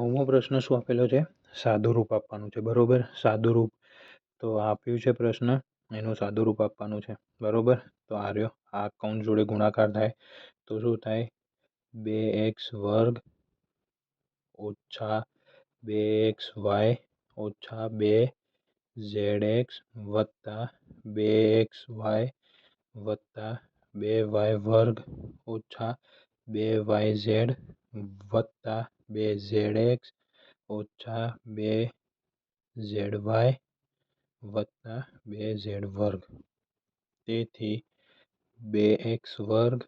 મોમો પ્રશ્ન સુ આપેલો છે સાદુ રૂપ આપવાનું છે બરોબર સાદુ રૂપ તો આપ્યું છે પ્રશ્ન એનું સાદુ રૂપ આપવાનું છે બરોબર તો આર્યો આ કૌંસ જોડે ગુણાકાર થાય તો શું થાય 2x² - 2xy - 2zx + 2xy + 2y² - 2yz + બે ઝેડ એક્સ ઓછા બે ઝેડ વાય વત્તા બે ઝેડ વર્ગ તેથી બે એક્સ વર્ગ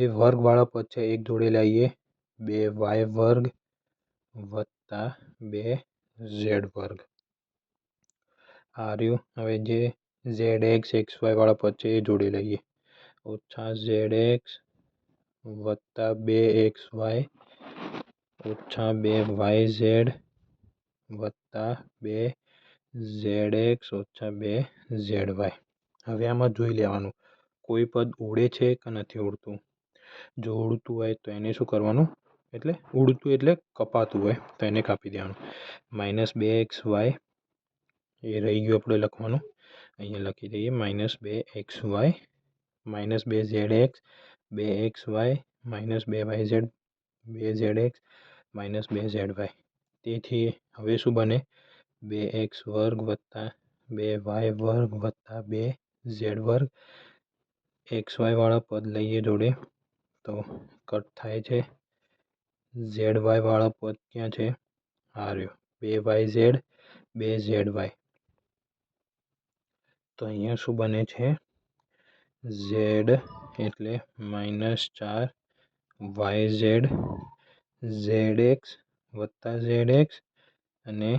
જે વર્ગવાળા પદ છે એક જોડે લઈએ બે વાય વર્ગ વત્તા બે ઝેડ વર્ગ આ રહ્યું હવે જે ઝેડ એક્સ એક્સ વાયવાળા પદ છે એ જોડી લઈએ ઓછા ઝેડ એક્સ વત્તા બે એક્સ વાય ઓછા બે વાય ઝેડ વત્તા બે ઝેડ એક્સ ઓછા બે ઝેડ વાય હવે આમાં જોઈ લેવાનું કોઈ પદ ઉડે છે કે નથી ઉડતું જો ઉડતું હોય તો એને શું કરવાનું એટલે ઉડતું એટલે કપાતું હોય તો એને કાપી દેવાનું માઇનસ બે એક્સ વાય એ રહી ગયું આપણે લખવાનું અહીંયા લખી દઈએ માઇનસ બે એક્સ વાય માઇનસ બે ઝેડ એક્સ બે એક્સ વાય માઇનસ બે વાય ઝેડ બે ઝેડ એક્સ -2zy તેથી હવે શું બને 2x2 + 2y2 + 2z2 xy વાળો પદ લઈ જે જોડે તો કટ થાય છે zy વાળો પદ ક્યાં છે આર્યો 2yz 2zy તો અહીંયા શું બને છે z એટલે -4 yz ઝેડ એક્સ વત્તા ઝેડ એક્સ અને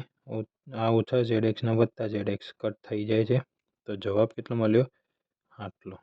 આ ઓછા ઝેડ એક્સના વત્તા ઝેડ એક્સ કટ થઈ જાય છે તો જવાબ કેટલો મળ્યો આટલો